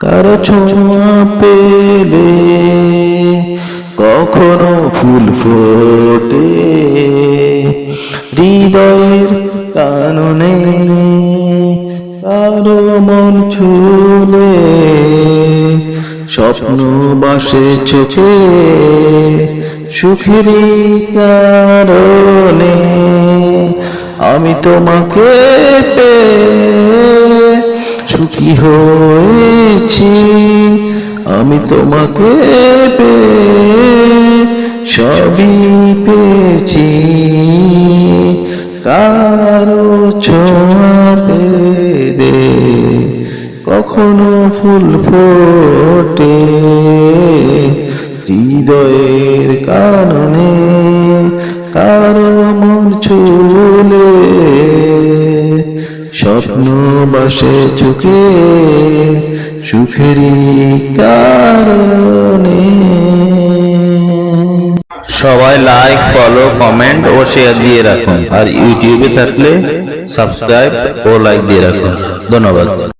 কারও ছোঁয়া পেলে কখনো ফুল ফোটে। হৃদয়ের কাননে কারও মন ছুলে স্বপ্ন বাসে চোখে। সুখেরই কারণে আমি তোমাকে পেয়ে সুখী হয়েছি আমি তোমাকে সবই পেয়েছি। কারও ছোঁয়া দে কখনো ফুল ফোটে। হৃদয়ের কারণে কারও মন ছুলে স্বপ্ন বাসে চোখে সুখেরই কারণে। সবাই লাইক ফলো কমেন্ট ও শেয়ার দিয়ে রাখুন। আর ইউটিউবে থাকলে সাবস্ক্রাইব ও লাইক দিয়ে রাখুন। ধন্যবাদ।